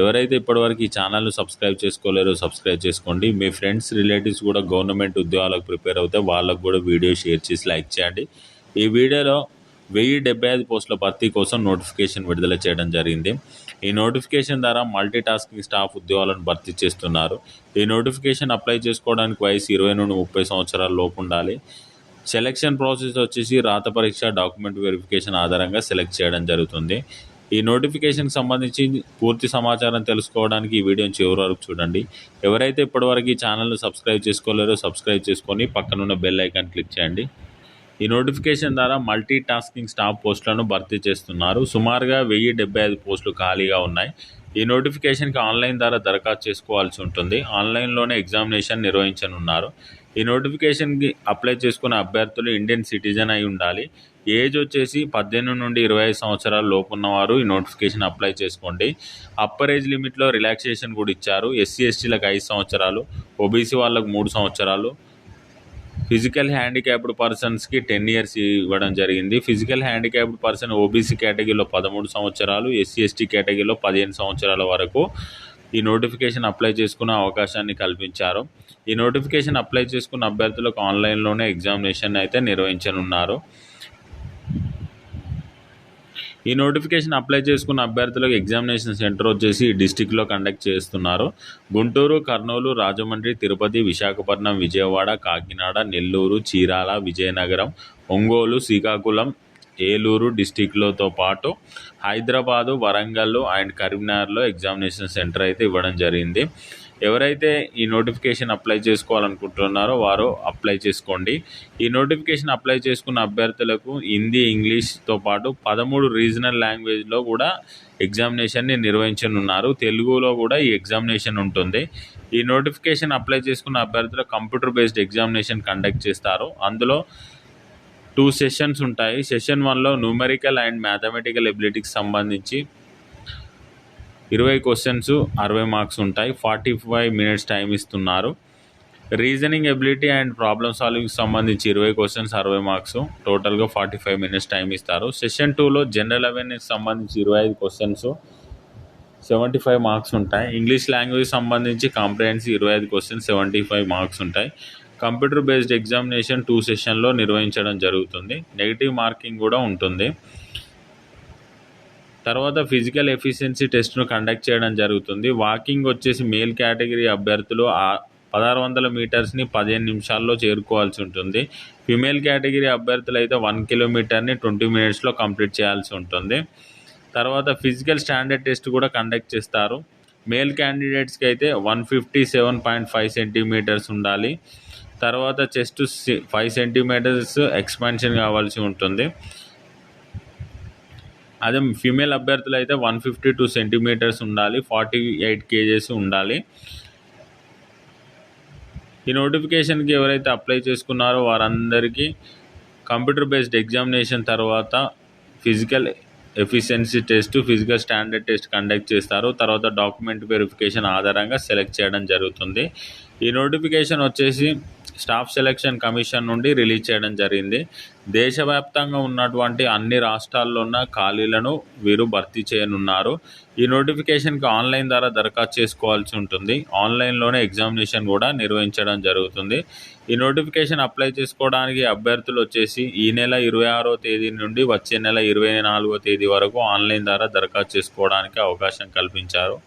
ఎవరైతే ఇప్పటివరకు ఈ ఛానల్ను సబ్స్క్రైబ్ చేసుకోలేరో సబ్స్క్రైబ్ చేసుకోండి. మీ ఫ్రెండ్స్ రిలేటివ్స్ కూడా గవర్నమెంట్ ఉద్యోగాలకు ప్రిపేర్ అవుతే వాళ్ళకు కూడా వీడియో షేర్ చేసి లైక్ చేయండి. ఈ వీడియోలో వెయ్యి డెబ్బై ఐదు పోస్టుల భర్తీ కోసం నోటిఫికేషన్ విడుదల చేయడం జరిగింది. ఈ నోటిఫికేషన్ ద్వారా మల్టీ టాస్కింగ్ స్టాఫ్ ఉద్యోగాలను భర్తీ చేస్తున్నారు. ఈ నోటిఫికేషన్ అప్లై చేసుకోవడానికి వయసు ఇరవై నుండి ముప్పై సంవత్సరాల లోపు ఉండాలి. సెలక్షన్ ప్రాసెస్ వచ్చేసి రాత పరీక్ష డాక్యుమెంట్ వెరిఫికేషన్ ఆధారంగా సెలెక్ట్ చేయడం జరుగుతుంది. ఈ నోటిఫికేషన్కి సంబంధించి పూర్తి సమాచారం తెలుసుకోవడానికి ఈ వీడియోని చివరి వరకు చూడండి. ఎవరైతే ఇప్పటివరకు ఈ ఛానల్ను సబ్స్క్రైబ్ చేసుకోలేరో సబ్స్క్రైబ్ చేసుకొని పక్కనున్న బెల్ ఐకాన్ క్లిక్ చేయండి. ఈ నోటిఫికేషన్ ద్వారా మల్టీ టాస్కింగ్ స్టాఫ్ పోస్టులను భర్తీ చేస్తున్నారు. సుమారుగా వెయ్యి డెబ్బై ఐదు పోస్టులు ఖాళీగా ఉన్నాయి. ఈ నోటిఫికేషన్కి ఆన్లైన్ ద్వారా దరఖాస్తు చేసుకోవాల్సి ఉంటుంది. ఆన్లైన్లోనే ఎగ్జామినేషన్ నిర్వహించనున్నారు. ఈ నోటిఫికేషన్కి అప్లై చేసుకున్న అభ్యర్థులు ఇండియన్ సిటిజన్ అయి ఉండాలి. ఏజ్ వచ్చేసి పద్దెనిమిది నుండి ఇరవై ఐదు సంవత్సరాల లోపు ఉన్నవారు ఈ నోటిఫికేషన్ అప్లై చేసుకోండి. అప్పర్ ఏజ్ లిమిట్లో రిలాక్సేషన్ కూడా ఇచ్చారు. ఎస్సీ ఎస్టీలకు ఐదు సంవత్సరాలు ఓబీసీ వాళ్ళకు మూడు సంవత్సరాలు. ఫిజికల్ హ్యాండిక్యాప్డ్ పర్సన్స్కి టెన్ ఇయర్స్ ఇవ్వడం జరిగింది. ఫిజికల్ హ్యాండిక్యాప్డ్ పర్సన్ ఓబీసీ కేటగిరీలో పదమూడు సంవత్సరాలు ఎస్సీ ఎస్టీ కేటగిరీలో పదిహేను సంవత్సరాల వరకు. ఈ నోటిఫికేషన్ అప్లై చేసుకునే అవకాశాన్ని కల్పించారు. ఈ నోటిఫికేషన్ అప్లై చేసుకున్న అభ్యర్థులకు ఆన్లైన్లోనే ఎగ్జామినేషన్ అయితే నిర్వహించనున్నారు. ఈ నోటిఫికేషన్ అప్లై చేసుకున్న అభ్యర్థులకు ఎగ్జామినేషన్ సెంటర్ వచ్చేసి డిస్టిక్లో కండక్ట్ చేస్తున్నారు. గుంటూరు కర్నూలు రాజమండ్రి తిరుపతి విశాఖపట్నం విజయవాడ కాకినాడ నెల్లూరు చీరాల విజయనగరం ఒంగోలు శ్రీకాకుళం ఏలూరు డిస్టిక్లతో పాటు హైదరాబాదు వరంగల్ అండ్ కరీంనగర్లో ఎగ్జామినేషన్ సెంటర్ అయితే ఇవ్వడం జరిగింది. ఎవరైతే ఈ నోటిఫికేషన్ అప్లై చేసుకోవాలనుకుంటున్నారో వారు అప్లై చేసుకోండి. ఈ నోటిఫికేషన్ అప్లై చేసుకున్న అభ్యర్థులకు హిందీ ఇంగ్లీష్తో పాటు పదమూడు రీజనల్ లాంగ్వేజ్లో కూడా ఎగ్జామినేషన్ని నిర్వహించనున్నారు. తెలుగులో కూడా ఈ ఎగ్జామినేషన్ ఉంటుంది. ఈ నోటిఫికేషన్ అప్లై చేసుకున్న అభ్యర్థులు కంప్యూటర్ బేస్డ్ ఎగ్జామినేషన్ కండక్ట్ చేస్తారు. అందులో టూ సెషన్స్ ఉంటాయి. సెషన్ వన్లో న్యూమెరికల్ అండ్ మ్యాథమెటికల్ ఎబిలిటీకి సంబంధించి ఇరవై క్వశ్చన్స్ అరవై మార్క్స్ ఉంటాయి. ఫార్టీ ఫైవ్ మినిట్స్ టైం ఇస్తున్నారు. రీజనింగ్ ఎబిలిటీ అండ్ ప్రాబ్లమ్ సాల్వింగ్కి సంబంధించి ఇరవై క్వశ్చన్స్ అరవై మార్క్స్. టోటల్గా ఫార్టీ ఫైవ్ మినిట్స్ టైం ఇస్తారు. సెషన్ టూలో జనరల్ అవేర్నెస్ సంబంధించి ఇరవై ఐదు క్వశ్చన్స్ సెవెంటీ ఫైవ్ మార్క్స్ ఉంటాయి. ఇంగ్లీష్ లాంగ్వేజ్ సంబంధించి కాంప్రహెన్సీ ఇరవై ఐదు క్వశ్చన్స్ సెవెంటీ ఫైవ్ మార్క్స్ ఉంటాయి. కంప్యూటర్ బేస్డ్ ఎగ్జామినేషన్ టూ సెషన్లో నిర్వహించడం జరుగుతుంది. నెగిటివ్ మార్కింగ్ కూడా ఉంటుంది. తర్వాత ఫిజికల్ ఎఫిషియన్సీ టెస్ట్ను కండక్ట్ చేయడం జరుగుతుంది. వాకింగ్ వచ్చేసి మేల్ కేటగిరీ అభ్యర్థులు పదహారు వందల మీటర్స్ని పదిహేను నిమిషాల్లో చేరుకోవాల్సి ఉంటుంది. ఫిమేల్ కేటగిరీ అభ్యర్థులు అయితే వన్ కిలోమీటర్ని ట్వంటీ మినిట్స్లో కంప్లీట్ చేయాల్సి ఉంటుంది. తర్వాత ఫిజికల్ స్టాండర్డ్ టెస్ట్ కూడా కండక్ట్ చేస్తారు. మేల్ క్యాండిడేట్స్కి అయితే one fifty seven point five centimetres ఉండాలి. తర్వాత చెస్ట్ ఫైవ్ సెంటీమీటర్స్ ఎక్స్పాన్షన్ కావాల్సి ఉంటుంది. అదే ఫీమేల్ అభ్యర్థులు అయితే వన్ ఫిఫ్టీ టూ సెంటీమీటర్స్ ఉండాలి ఫార్టీ ఎయిట్ కేజెస్ ఉండాలి. ఈ నోటిఫికేషన్కి ఎవరైతే అప్లై చేసుకున్నారో వారందరికీ కంప్యూటర్ బేస్డ్ ఎగ్జామినేషన్ తర్వాత physical efficiency test physical standard test conduct చేస్తారు. తర్వాత డాక్యుమెంట్ వెరిఫికేషన్ ఆధారంగా సెలెక్ట్ చేయడం జరుగుతుంది. ఈ నోటిఫికేషన్ వచ్చేసి స్టాఫ్ సెలక్షన్ కమిషన్ నుండి రిలీజ్ చేయడం జరిగింది. దేశవ్యాప్తంగా ఉన్నటువంటి అన్ని రాష్ట్రాల్లో ఉన్న ఖాళీలను వీరు భర్తీ చేయనున్నారు. ఈ నోటిఫికేషన్కి ఆన్లైన్ ద్వారా దరఖాస్తు చేసుకోవాల్సి ఉంటుంది. ఆన్లైన్లోనే ఎగ్జామినేషన్ కూడా నిర్వహించడం జరుగుతుంది. ఈ నోటిఫికేషన్ అప్లై చేసుకోవడానికి అభ్యర్థులు వచ్చేసి ఈ నెల ఇరవై ఆరో తేదీ నుండి వచ్చే నెల ఇరవై నాలుగో తేదీ వరకు ఆన్లైన్ ద్వారా దరఖాస్తు చేసుకోవడానికి అవకాశం కల్పించారు.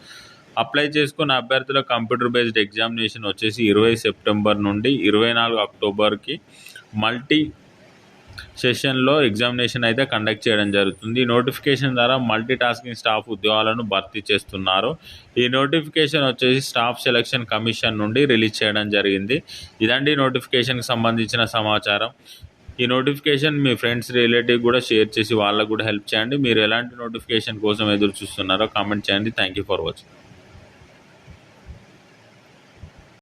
అప్లై చేసుకున్న అభ్యర్థుల కంప్యూటర్ బేస్డ్ ఎగ్జామినేషన్ వచ్చేసి ఇరవై సెప్టెంబర్ నుండి ఇరవై నాలుగు అక్టోబర్కి మల్టీ సెషన్లో ఎగ్జామినేషన్ అయితే కండక్ట్ చేయడం జరుగుతుంది. నోటిఫికేషన్ ద్వారా మల్టీ టాస్కింగ్ స్టాఫ్ ఉద్యోగాలను భర్తీ చేస్తున్నారు. ఈ నోటిఫికేషన్ వచ్చేసి స్టాఫ్ సెలక్షన్ కమిషన్ నుండి రిలీజ్ చేయడం జరిగింది. ఇదండి నోటిఫికేషన్కి సంబంధించిన సమాచారం. ఈ నోటిఫికేషన్ మీ ఫ్రెండ్స్ రిలేటివ్ కూడా షేర్ చేసి వాళ్ళకు కూడా హెల్ప్ చేయండి. మీరు ఎలాంటి నోటిఫికేషన్ కోసం ఎదురు చూస్తున్నారో కామెంట్ చేయండి. Thank you for watching.